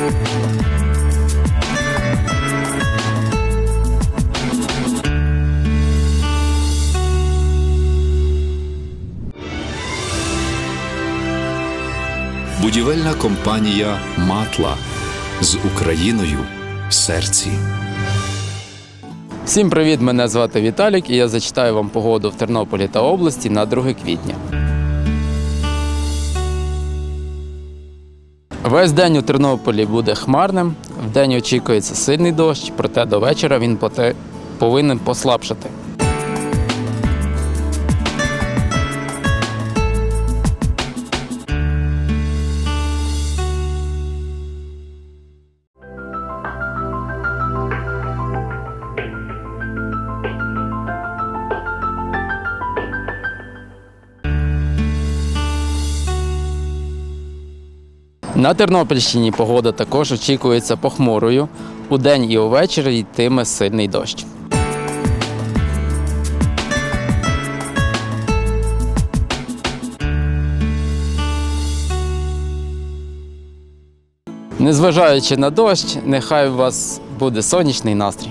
Будівельна компанія Матла з Україною в серці. Всім привіт! Мене звати Віталік і я зачитаю вам погоду в Тернополі та області на 2 квітня. Весь день у Тернополі буде хмарним. Вдень очікується сильний дощ, проте до вечора він повинен послабшати. На Тернопільщині погода також очікується похмурою. У день і увечері йтиме сильний дощ. Незважаючи на дощ, нехай у вас буде сонячний настрій.